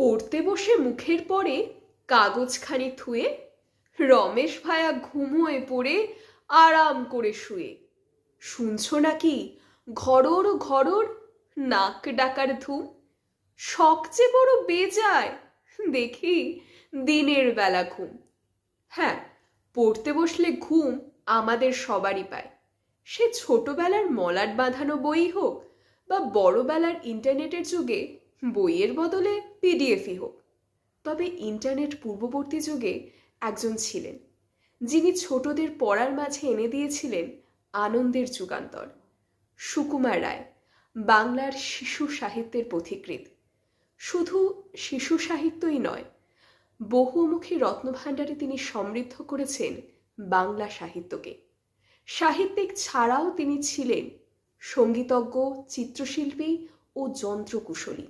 পড়তে বসে মুখের পরে কাগজখানি থুয়ে রমেশ ভায়া ঘুমোয় পড়ে আরাম করে শুয়ে। শুনছো নাকি ঘরর ঘরর নাক ডাকার ধুম? শখচে বড় বেজায় দেখি দিনের বেলা ঘুম। হ্যাঁ পড়তে বসলে ঘুম আমাদের সবারই পায়। সে ছোটবেলার মলাট বাঁধানো বই হোক বা বড়বেলার ইন্টারনেটের যুগে বইয়ের বদলে পিডিএফই হোক। তবে ইন্টারনেট পূর্ববর্তী যুগে একজন ছিলেন, যিনি ছোটদের পড়ার মাঝে এনে দিয়েছিলেন আনন্দের যুগান্তর। সুকুমার রায়, বাংলার শিশু সাহিত্যের পথিকৃৎ। শুধু শিশু সাহিত্যই নয়, বহুমুখী রত্নভাণ্ডারে তিনি সমৃদ্ধ করেছেন বাংলা সাহিত্যকে। সাহিত্যিক ছাড়াও তিনি ছিলেন সঙ্গীতজ্ঞ, চিত্রশিল্পী ও যন্ত্রকুশলী।